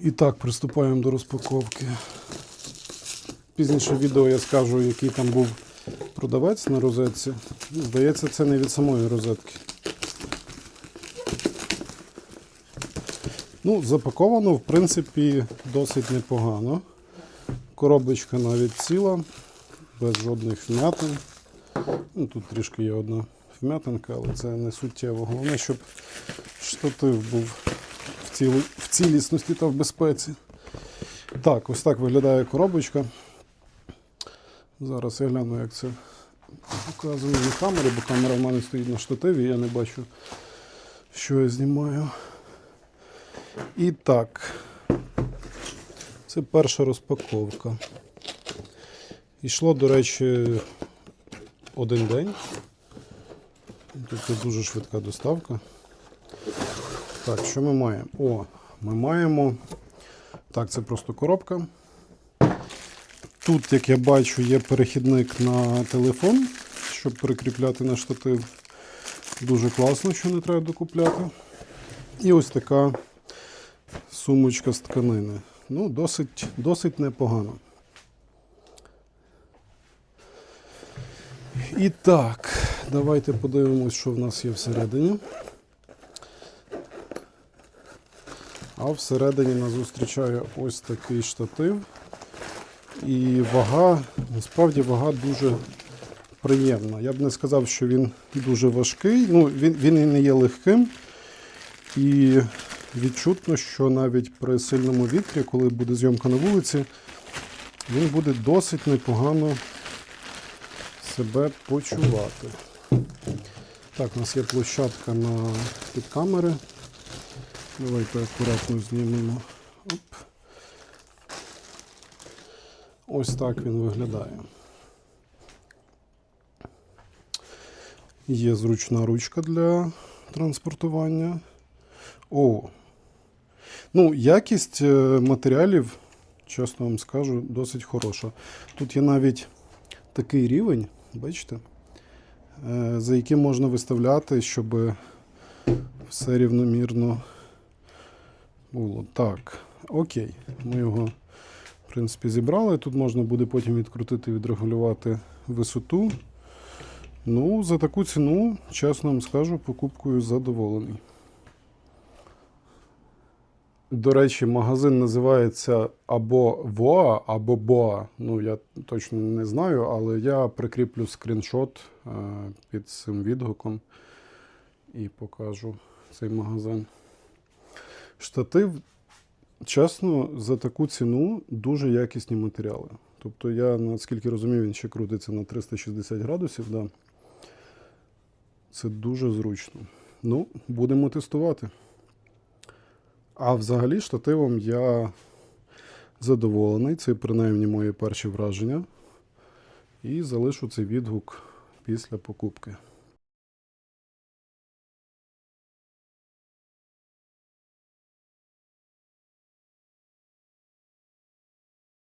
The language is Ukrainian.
І так, приступаємо до розпаковки. Пізніше відео я скажу, який там був продавець на розетці. Здається, це не від самої розетки. Ну, запаковано, в принципі, досить непогано. Коробочка навіть ціла, без жодних вмятин. Ну, тут трішки є одна вмятинка, але це не суттєво. Головне, щоб штатив був ціл... в цілісності та в безпеці. Так, ось так виглядає коробочка. Зараз я гляну, як це показано на камері, бо камера в мене стоїть на штативі, я не бачу, що я знімаю. І так, це перша розпаковка. Ішло, до речі, один день. Тобто дуже швидка доставка. Так, що ми маємо? О, ми маємо. Так, це просто коробка. Тут, як я бачу, є перехідник на телефон, щоб перекріпляти на штатив. Дуже класно, що не треба докупляти. І ось така сумочка з тканини. Ну, досить, досить непогано. І так, давайте подивимось, що в нас є всередині. А всередині нас зустрічає ось такий штатив. І вага, насправді вага дуже приємна. Я б не сказав, що він дуже важкий. Ну, він, він і не є легким. І відчутно, що навіть при сильному вітрі, коли буде зйомка на вулиці, він буде досить непогано себе почувати. Так, у нас є площадка на під камери. Давайте акуратно знімемо. Оп. Ось так він виглядає. Є зручна ручка для транспортування. О. Ну, якість е, матеріалів, чесно вам скажу, досить хороша. Тут є навіть такий рівень, бачите, е, за яким можна виставляти, щоб все рівномірно було. Так, окей. Ми його, в принципі, зібрали. Тут можна буде потім відкрутити відрегулювати висоту. Ну, за таку ціну, чесно вам скажу, покупкою задоволений. До речі, магазин називається або Воа, або Боа. Ну, я точно не знаю, але я прикріплю скріншот е, під цим відгуком і покажу цей магазин. Штатив, чесно, за таку ціну дуже якісні матеріали. Тобто, я, наскільки розумію, він ще крутиться на 360 градусів. Да. Це дуже зручно. Ну, будемо тестувати. А взагалі штативом я задоволений. Це принаймні мої перші враження. І залишу цей відгук після покупки.